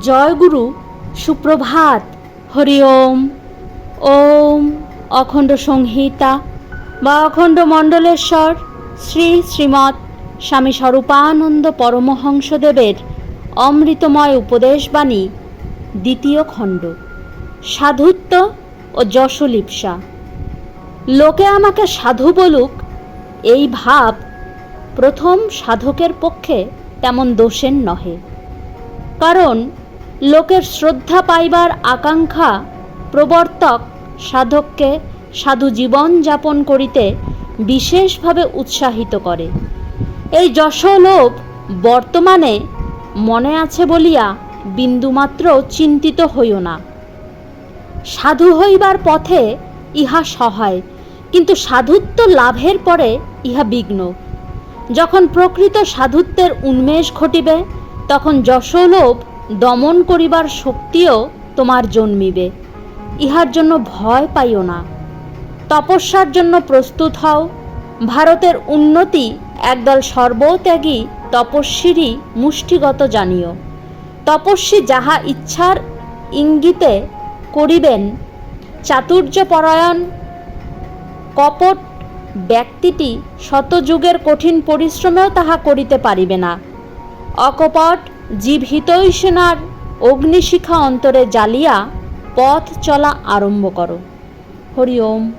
জয়গুরু, সুপ্রভাত। হরি ওম। ওম অখণ্ড সংহিতা বা অখণ্ড মণ্ডলেশ্বর, শ্রী শ্রীমৎ স্বামী স্বরূপানন্দ পরমহংসদেবের অমৃতময় উপদেশবাণী, দ্বিতীয় খণ্ড। সাধুত্ব ও যশলিপ্সা। লোকে আমাকে সাধু বলুক, এই ভাব প্রথম সাধকের পক্ষে তেমন দোষের নহে। কারণ লোকের শ্রদ্ধা পাইবার আকাঙ্ক্ষা প্রবর্তক সাধককে সাধু জীবন যাপন করিতে বিশেষভাবে উৎসাহিত করে। এই যশলোভ বর্তমানে মনে আছে বলিয়া বিন্দুমাত্র চিন্তিত হইও না। সাধু হইবার পথে ইহা সহায়, কিন্তু সাধুত্ব লাভের পরে ইহা বিঘ্ন। যখন প্রকৃত সাধুত্বের উন্মেষ ঘটিবে তখন যশলোভ দমন করিবার শক্তিও তোমার জন্মিবে। ইহার জন্য ভয় পাইও না। তপস্যার জন্য প্রস্তুত হও। ভারতের উন্নতি একদল সর্বত্যাগী তপস্বীরই মুষ্টিগত জানিও। তপস্বী যাহা ইচ্ছার ইঙ্গিতে করিবেন, চাতুর্যপরায়ণ কপট ব্যক্তিটি শতযুগের কঠিন পরিশ্রমেও তাহা করিতে পারিবে না। অকপট জীব হিতৈষণার অগ্নিশিখা অন্তরে জ্বালিয়া পথ চলা আরম্ভ করো। হরি ওম।